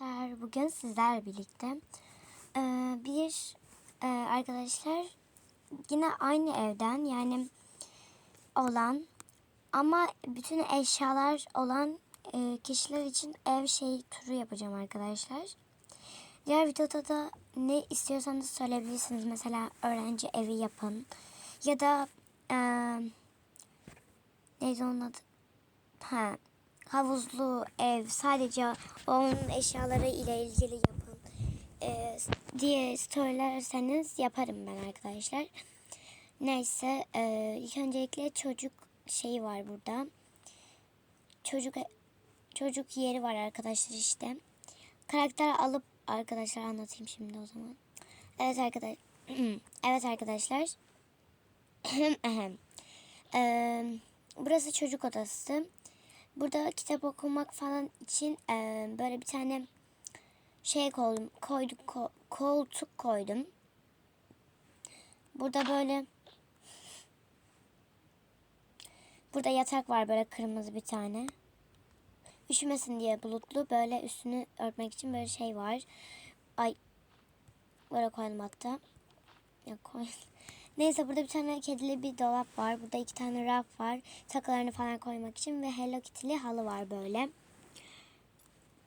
Arkadaşlar bugün sizler birlikte e, bir e, arkadaşlar yine aynı evden yani olan ama bütün eşyalar olan e, kişiler için ev şey turu yapacağım arkadaşlar. Diğer videoda da ne istiyorsanız söyleyebilirsiniz. Mesela öğrenci evi yapın ya da e, neydi onun adı? Ha, havuzlu ev sadece onun eşyaları ile ilgili yapın e, diye söylerseniz yaparım ben arkadaşlar. Neyse e, ilk öncelikle çocuk şeyi var burada. Çocuk çocuk yeri var arkadaşlar işte. Karakter alıp arkadaşlar anlatayım şimdi o zaman. Evet arkadaşlar. evet arkadaşlar. Eee, burası çocuk odası. Burada kitap okumak falan için eee, böyle bir tane şey koydum. Koyduk ko- koltuk koydum. Burada böyle Burada yatak var böyle kırmızı bir tane. Üşümesin diye bulutlu böyle üstünü örtmek için böyle şey var. Ay böyle koydum hatta. Ya koy. Neyse burada bir tane kedili bir dolap var. Burada iki tane raf var. Takılarını falan koymak için ve Hello Kitty'li halı var böyle.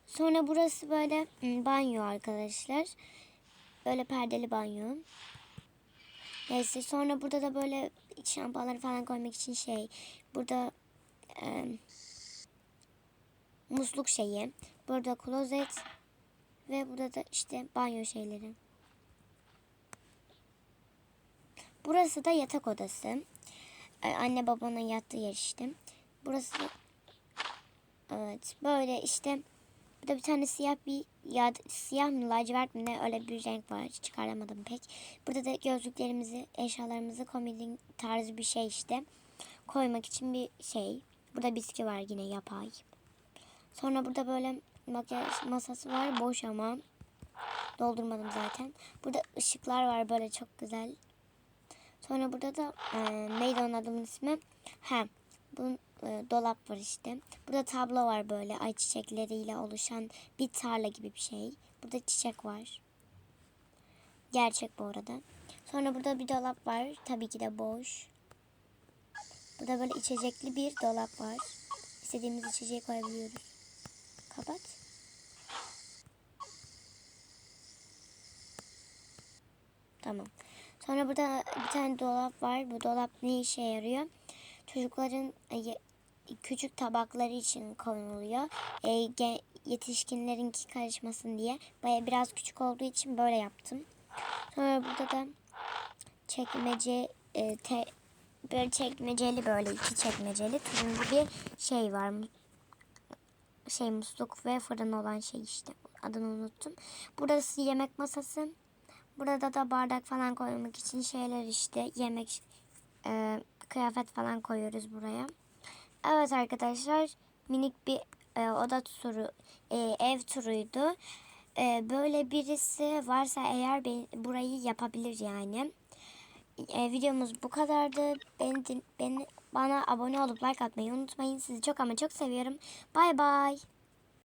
Sonra burası böyle hmm, banyo arkadaşlar. Böyle perdeli banyo. Neyse sonra burada da böyle şampuanları falan koymak için şey. Burada e, musluk şeyi. Burada klozet ve burada da işte banyo şeyleri. Burası da yatak odası. Ee, Anne babanın yattığı yer işte. Burası evet böyle işte burada bir tane siyah bir ya siyah mı lacivert mi ne öyle bir renk var çıkaramadım pek. Burada da gözlüklerimizi eşyalarımızı komodin tarzı bir şey işte koymak için bir şey. Burada bisküvi var yine yapay. Sonra burada böyle makyaj masası var boş ama doldurmadım zaten. Burada ışıklar var böyle çok güzel. Sonra burada da e, neydi onun adımın ismi? Ha, bunun e, dolap var işte. Burada tablo var böyle ay çiçekleriyle oluşan bir tarla gibi bir şey. Burada çiçek var. Gerçek bu arada. Sonra burada bir dolap var. Tabii ki de boş. Burada böyle içecekli bir dolap var. İstediğimiz içeceği koyabiliyoruz. Kapat. Tamam. Sonra burada bir tane dolap var. Bu dolap ne işe yarıyor? Çocukların küçük tabakları için konuluyor. E, yetişkinlerinki karışmasın diye. Baya biraz küçük olduğu için böyle yaptım. Sonra burada da çekmece e, te, böyle çekmeceli böyle iki çekmeceli turuncu bir şey var. Şey musluk ve fırın olan şey işte. Adını unuttum. Burası yemek masası. Burada da bardak falan koymak için şeyler işte yemek e, kıyafet falan koyuyoruz buraya. Evet arkadaşlar minik bir e, oda turu e, ev turuydu. E, böyle birisi varsa eğer ben, burayı yapabilir yani. E, videomuz bu kadardı. Beni, beni bana abone olup like atmayı unutmayın. Sizi çok ama çok seviyorum. Bay bay.